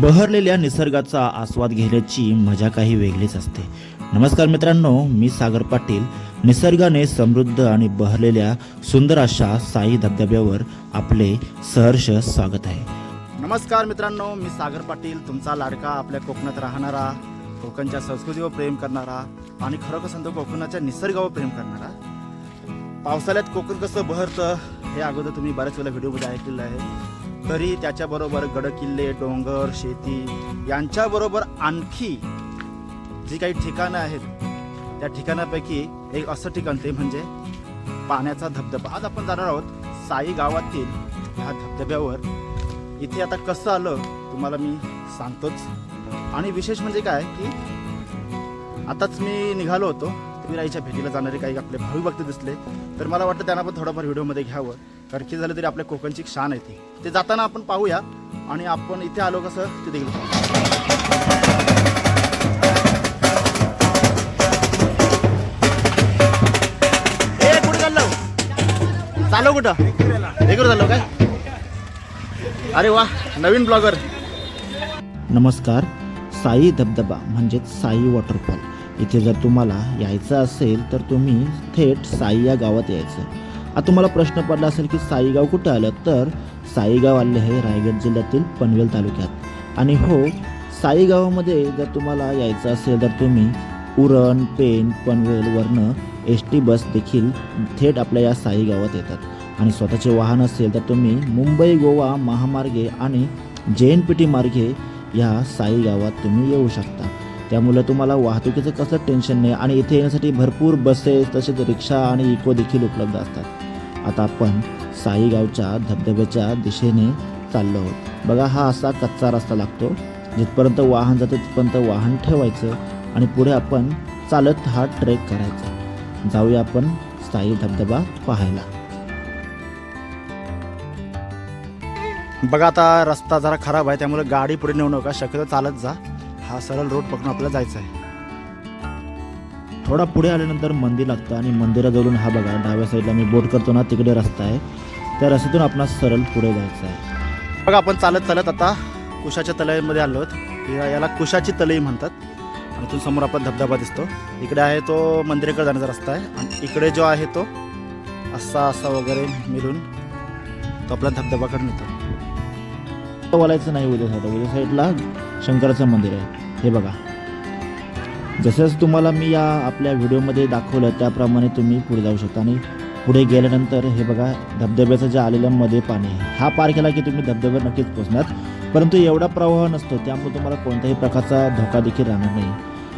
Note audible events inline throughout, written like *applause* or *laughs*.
बहरलेल्या निसर्गाचा आस्वाद घेण्याची मजा काही वेगळीच असते. नमस्कार मित्रांनो मी सागर पाटील. निसर्गाने समृद्ध आणि बहरलेल्या सुंदर अशा साई धबधब्यावर आपले सहर्ष स्वागत आहे. नमस्कार मित्रांनो मी सागर पाटील तुमचा लाडका आपल्या कोकणात राहणारा कोकणच्या संस्कृतीवर प्रेम करणारा आणि खरोखर सांगतो कोकणाच्या निसर्गावर प्रेम करणारा. पावसाळ्यात कोकण कसं बहरतं हे अगोदर तुम्ही बऱ्याच वेळेला व्हिडिओमध्ये ऐकलेलं आहे. तरी त्याच्याबरोबर गडकिल्ले डोंगर शेती यांच्याबरोबर आणखी जी काही ठिकाणं आहेत त्या ठिकाणापैकी एक असं ठिकाण ते म्हणजे पाण्याचा धबधबा. आज आपण जाणार आहोत साई गावातील ह्या धबधब्यावर. इथे आता कसं आलं तुम्हाला मी सांगतोच. आणि विशेष म्हणजे काय की आताच मी निघालो होतो. वीराईच्या भेटीला जाणारे काही आपले भावी भक्त दिसले तर मला वाटतं त्यांना पण थोडंफार व्हिडिओमध्ये घ्यावं कारण की झालं तरी आपल्या कोकणची शान आहे ती. ते जाताना आपण पाहूया आणि आपण इथे आलो कसं ते देखील चालो ए कुठे चाललो? कुठं? रेगुलर चाललो काय? अरे वा नवीन ब्लॉगर. नमस्कार साई धबधबा म्हणजेच साई वॉटरफॉल. इथे जर तुम्हाला यायचं असेल तर तुम्ही थेट साई या गावात यायचं. आता तुम्हाला प्रश्न पडला असेल की साईगाव कुठं आलं? तर साईगाव आले आहे रायगड जिल्ह्यातील पनवेल तालुक्यात. आणि हो साईगावामध्ये जर तुम्हाला यायचं असेल तर तुम्ही उरण पेन पनवेलवरनं एस टी बस देखील थेट आपल्या या साई गावात येतात. आणि स्वतःचे वाहन असेल तर तुम्ही मुंबई गोवा महामार्गे आणि जे एन पी टी मार्गे या साई गावात तुम्ही येऊ शकता. त्यामुळे तुम्हाला वाहतुकीचं कसलं टेन्शन नाही आणि इथे येण्यासाठी भरपूर बसेस तसेच रिक्षा आणि इको देखील उपलब्ध असतात. आता आपण साईगावच्या धबधब्याच्या दिशेने चाललो आहोत. बघा हा असा कच्चा रस्ता लागतो जिथपर्यंत वाहन जातं तिथपर्यंत वाहन ठेवायचं आणि पुढे आपण चालत हा ट्रेक करायचा. जाऊया आपण साई धबधबा पाहायला. बघा आता रस्ता जरा खराब आहे त्यामुळे गाडी पुढे नेऊ नका शक्यतो चालत जा. हा सरळ रोड पकडून आपल्याला जायचं आहे. थोडा पुढे आल्यानंतर मंदिर लागतं आणि मंदिराजवळून हा बघा डाव्या साईडला मी बोट करतो ना तिकडे रस्ता आहे. त्या रस्त्यातून आपण सरळ पुढे जायचं आहे. बघा आपण चालत चालत आता कुशाच्या तलईमध्ये आलो आहोत. याला कुशाची तलई म्हणतात. आणि इथून समोर आपण धबधबा दिसतो. इकडे आहे तो मंदिराकडे जाण्याचा रस्ता आहे. आणि इकडे जो आहे तो असा असा वगैरे मिळून तो आपला धबधबाकडे नेतो. बोलायचं नाही उद्या साईड उद्या साईडला शंकराचं मंदिर आहे. हे बघा. जसं तुम्हाला मी या आपल्या व्हिडिओमध्ये दाखवलं त्याप्रमाणे तुम्ही पुढे जाऊ शकता. आणि पुढे गेल्यानंतर हे बघा धबधब्याचं जे आलेलं मध्ये पाणी आहे हा पार केला की तुम्ही धबधब्यावर नक्कीच पोचणार परंतु एवढा प्रवाह नसतो त्यामुळे तुम्हाला कोणत्याही प्रकारचा धोका देखील राहणार नाही.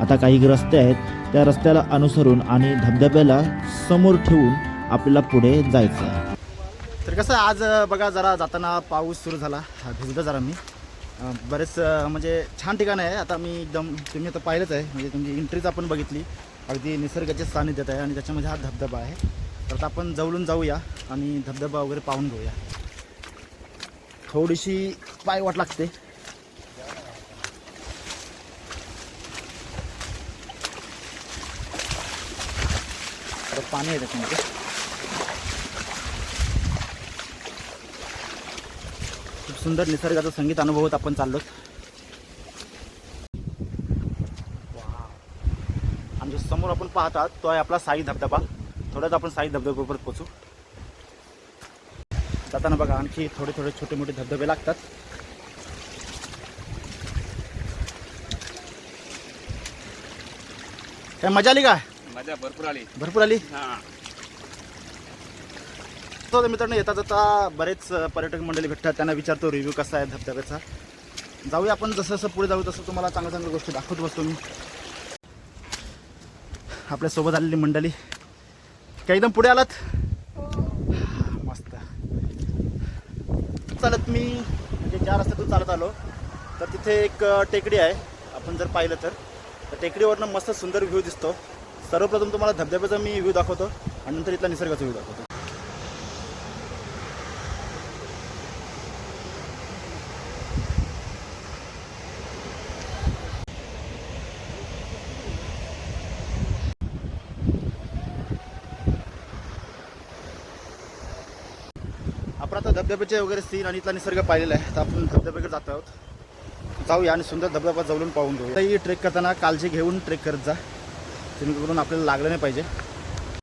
आता काही रस्ते आहेत त्या रस्त्याला अनुसरून आणि धबधब्याला समोर ठेवून आपल्याला पुढे जायचं आहे. तर कसं आहे, आज बघा जरा जाताना पाऊस सुरू झाला. भिजलं जरा मी. बरेच म्हणजे छान ठिकाण आहे. आता मी एकदम तुम्ही आता पाहिलंच आहे. म्हणजे तुमची एंट्रीच आपण बघितली. अगदी निसर्गाच्या सानिध्यात आहे आणि त्याच्यामध्ये हा धबधबा आहे. तर आता आपण जवळून जाऊया आणि धबधबा वगैरे पाहून घेऊया. थोडीशी पाय वाट लागते. तर पाणी आहे त्याच्यामध्ये. सुंदर निसर्गाचं संगीत अनुभवत आपण चाललो आणि जो समोर आपण पाहत आहात तो आहे आपला साई धबधबा. थोड्याच आपण साई धबधब्यावर पोचू जाताना बघा आणखी थोडे थोडे छोटे मोठे धबधबे लागतात. काय मजा आली काय मजा भरपूर आली. भरपूर आली? हा. तो मित्रांनो येता जाता बरेच पर्यटक मंडळी भेटतात. त्यांना विचारतो रिव्ह्यू कसा आहे धबधब्याचा. जाऊया आपण जसं जसं पुढे जाऊ तसं तुम्हाला चांगल्या चांगल्या गोष्टी दाखवत बसतो मी आपल्यासोबत आलेली मंडळी. काय एकदम पुढे आलात? मस्त. चालत मी म्हणजे ज्या रस्त्यातून चालत आलो तर तिथे एक टेकडी आहे. आपण जर पाहिलं तर टेकडीवरनं मस्त सुंदर व्ह्यू दिसतो. सर्वप्रथम तुम्हाला धबधब्याचा मी व्ह्यू दाखवतो आणि नंतर इथला निसर्गाचा व्ह्यू दाखवतो आपण आता धबधब्याचे वगैरे सीन आणि इथला निसर्ग पाहिलेला आहे. तर आपण धबधब्याकडे जात आहोत. जाऊया आणि सुंदर धबधबा जवळून पाहून घेऊया. ही ट्रेक करताना काळजी घेऊन ट्रेक करत जा. जेणेकरून आपल्याला लागलं नाही पाहिजे.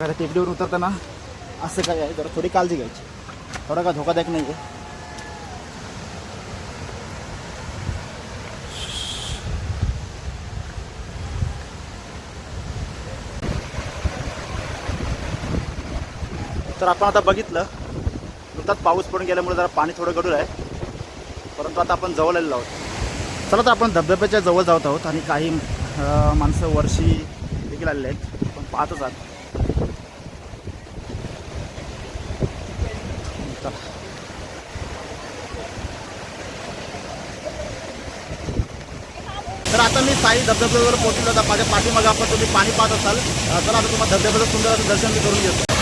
कारण टेकडीवर उतरताना असं काय आहे? जरा थोडी काळजी घ्यायची. थोडा का धोकादायक नाही आहे तर आपण आता बघितलं नुकताच पाऊस पडून गेल्यामुळे जरा पाणी थोडं गडूळ आहे. परंतु आता आपण जवळ आलेलो आहोत. चला तर आपण धबधब्याच्या जवळ जात आहोत आणि काही माणसं वर्षी देखील आलेले आहेत. पण पाहतच आहात. तर आता मी साई धबधब्यावर पोहोचलो. आता माझ्या पाठीमागे आपण तुम्ही पाणी पाहत असाल. तर आता तुम्हाला धबधब्याचं सुंदर असं दर्शन मी करून घेतो.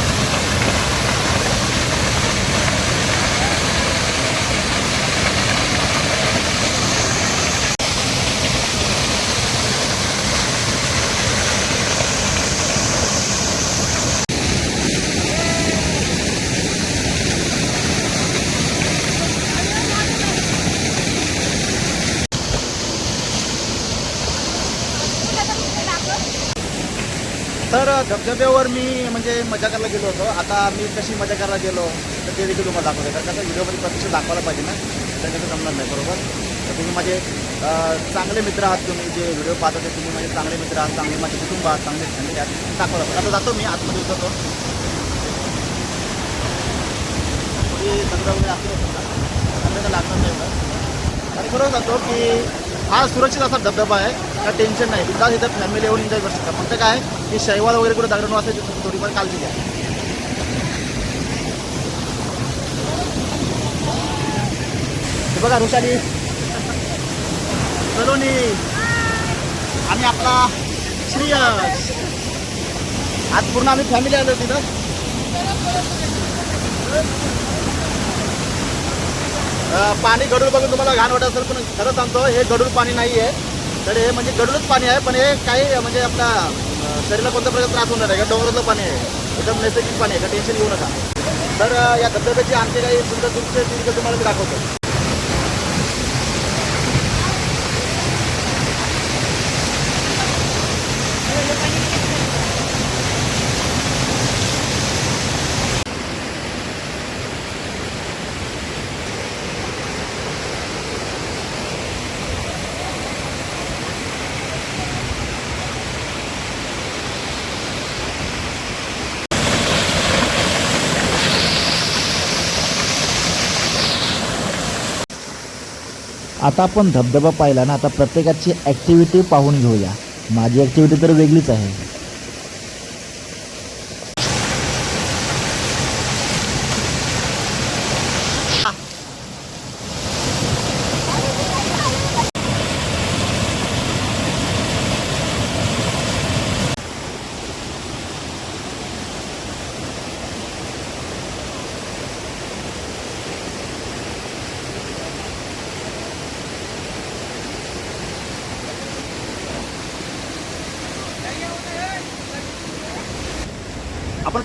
तर धबधब्यावर मी म्हणजे मजा करायला गेलो होतो. आता मी कशी मजा करायला गेलो तर ते देखील तुम्हाला दाखवतो. कारण कसं व्हिडिओमध्ये प्रत्यक्ष दाखवायला पाहिजे ना? त्याच्यात जमणार नाही बरोबर? तर तुम्ही माझे चांगले मित्र आहात तुम्ही जे व्हिडिओ पाहता ते तुम्ही माझे चांगले मित्र आहात चांगले माझे कुटुंब आहात चांगले फॅमिली आहात दाखवायला पाहिजे. आता जातो मी आतमध्ये उतरतो थोडी सगळं वगैरे असलं लागणार नाही एवढं. आणि खरं जातो की हा सुरक्षित असा धबधबा आहे. का टेन्शन नाही. बिंदास इथं फॅमिली येऊन एन्जॉय करू शकता फक्त काय की शैवाल वगैरे कुठे दगड वाचायची थोडीफार काळजी घ्या. हे बघा ऋषाली सलोनी. आणि आपला श्रीयश आज पूर्ण आम्ही फॅमिली आलो तिथं. पाणी गडूळ बघून तुम्हाला घाण वाटत असेल पण खरं सांगतो हे गडूळ पाणी नाही आहे तर हे म्हणजे गडूळच पाणी आहे पण हे काही म्हणजे आपल्या शरीराला कोणत्या प्रकारचा त्रास होणार आहे? का डोंगरातलं पाणी आहे? एकदम नैसर्गिक पाणी आहे का टेन्शन घेऊ नका. तर या धबधब्याची आणखी काही सुंदर दृश्य तुम्हाला मी दाखवतो. आता आपण धबधबा पाहिला ना आता प्रत्येकाची ॲक्टिव्हिटी पाहून घेऊया. माझी ॲक्टिव्हिटी तर वेगळीच आहे.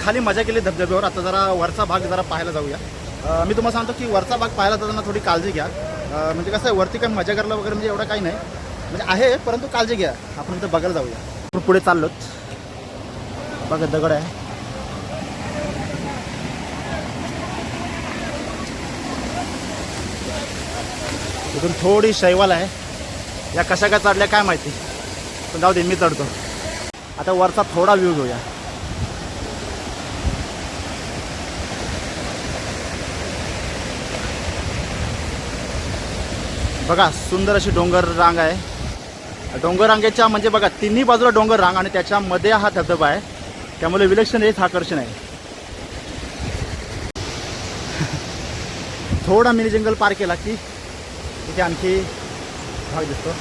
खाली मजा केली धबधब्यावर. आता जरा वरचा भाग जरा पाहायला जाऊया. मी तुम्हाला सांगतो की वरचा भाग पाहायला जाताना थोडी काळजी घ्या. म्हणजे कसं आहे वरती काही मजा करायला वगैरे म्हणजे एवढं काही नाही. म्हणजे आहे परंतु काळजी घ्या. आपण इथं बघायला जाऊया. आपण पुढे चाललोच बघा दगड आहे. इथून थोडी शैवाल आहे. या कशा काय चढल्या काय माहिती. पण जाऊ दे मी चढतो. आता वरचा थोडा व्ह्यू घेऊया. बघा सुंदर अशी डोंगर रांग आहे. डोंगर रांगेच्या म्हणजे बघा तिन्ही बाजूला डोंगर रांग आणि त्याच्यामध्ये हा धबधबा आहे. त्यामुळे विलक्षण हेच आकर्षण आहे. *laughs* थोडा मिनी जंगल पार केला की इथे आणखी भाग दिसतो.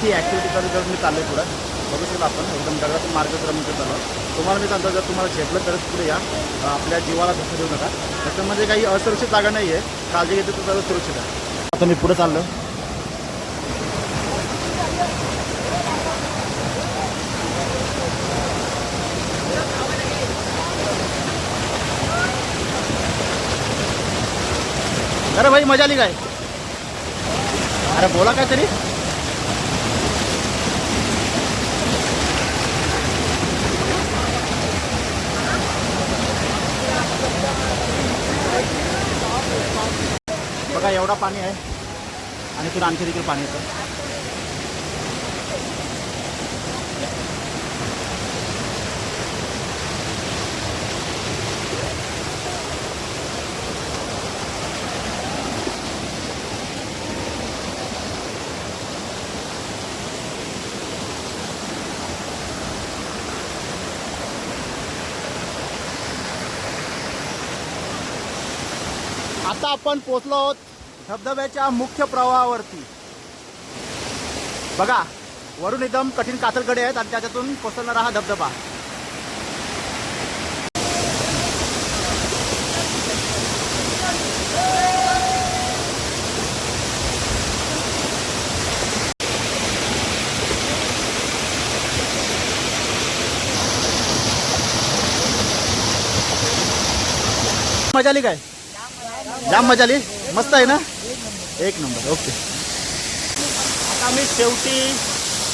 ती ॲक्टिव्हिटी करत जर मी चाललोय पुढं बघू शकता आपण एकदम दगडातून मार्गक्रमण करत आलो. तुम्हाला मी सांगतो जर तुम्हाला झेपलं तरच पुढे या. आपल्या जीवाला धोका देऊ नका. त्याच्यामध्ये काही असुरक्षित जागा नाही आहे काळजी घेते तर सर्व सुरक्षित आहे. आता मी पुढे चाललो अरे भाई मजा आली काय? अरे बोला काय तरी बघा एवढा पाणी आहे. आणि तुला आणखी देखील पाणी येतं. आता आपण पोचलो आहोत धबधब्याच्या मुख्य प्रवाहावरती. बघा वरून एकदम कठीण कातलकडे आहेत आणि त्याच्यातून कोसळणारा हा धबधबा. मजा आली काय? जाम मजा आली मस्त आहे ना? एक नंबर ओके. आता आम्ही शेवटी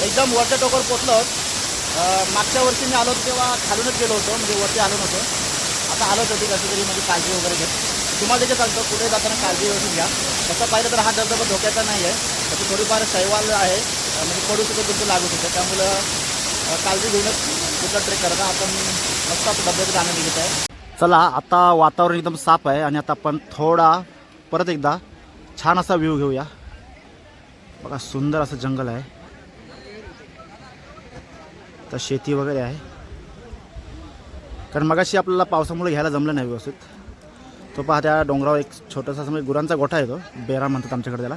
एकदम वरच्या टोकावर पोचलो. आहोत मागच्या वर्षी मी आलो होतो तेव्हा खालूनच गेलो होतो म्हणजे वरती आलो नव्हतो. आता आलो होती कशी तरी म्हणजे काळजी वगैरे घेत. तुम्हाला देखील सांगतो कुठे जाताना काळजी व्यवस्थित घ्या. तसं पाहिलं तर हा धबधबा धोक्याचा नाही आहे त्याची थोडीफार शैवाल आहे. म्हणजे पडू शकतो तुमचं लागू शकतं. त्यामुळं काळजी घेऊनच कुठं ट्रेक करता आपण मस्त आपण धबधब्याचा आनंद घेत आहे. चला आता वातावरण एकदम साफ आहे आणि आता आपण थोडा परत एकदा छान असा व्ह्यू घेऊया. बघा सुंदर असं जंगल आहे. तर शेती वगैरे आहे. कारण मगाशी आपल्याला पावसामुळे घ्यायला जमलं नाही व्यवस्थित. तो पहा त्या डोंगरावर एक छोटासा असं म्हणजे गुरांचा गोठा आहे तो. बेरा म्हणतात आमच्याकडे त्याला.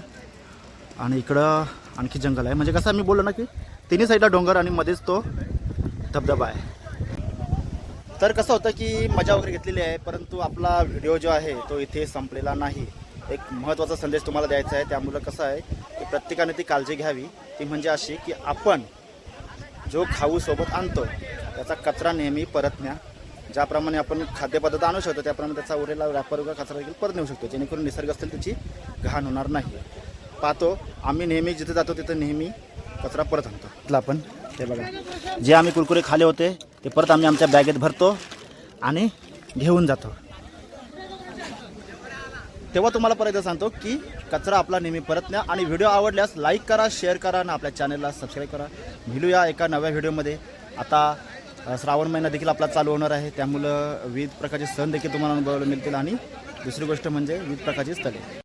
आणि इकडं आणखी जंगल आहे. म्हणजे कसं मी बोललो ना की तिन्ही साईडला डोंगर आणि मध्येच तो धबधबा आहे. तर कसं होतं की मजा वगैरे घेतलेली आहे परंतु आपला व्हिडिओ जो आहे तो इथे संपलेला नाही. एक महत्त्वाचा संदेश तुम्हाला द्यायचा आहे. त्यामुळं कसं आहे की प्रत्येकाने ती काळजी घ्यावी. ती म्हणजे अशी की आपण जो खाऊ सोबत आणतो त्याचा कचरा नेहमी परत न्या. ज्याप्रमाणे आपण खाद्यपदार्थ आणू शकतो त्याप्रमाणे त्याचा उरेला व्यापार वगैरे कचरा देखील परत नेऊ शकतो. जेणेकरून निसर्ग असतील त्याची घाण होणार नाही. पाहतो आम्ही नेहमी जिथे जातो तिथे नेहमी कचरा परत आणतो. आपण ते बघा. जे आम्ही कुरकुरे खाले होते ते परत आम्ही आमच्या बॅगेत भरतो आणि घेऊन जातो. तेव्हा तुम्हाला परत एकदा सांगतो की कचरा आपला नेहमी परत न्या आणि व्हिडिओ आवडल्यास लाईक करा शेअर करा आणि आपल्या चॅनलला सबस्क्राईब करा. मिळूया एका नव्या व्हिडिओमध्ये. आता श्रावण महिना देखील आपला चालू होणार आहे. त्यामुळं विविध प्रकारचे सण देखील तुम्हाला अनुभवायला मिळतील. आणि दुसरी गोष्ट म्हणजे विविध प्रकारची स्थळे.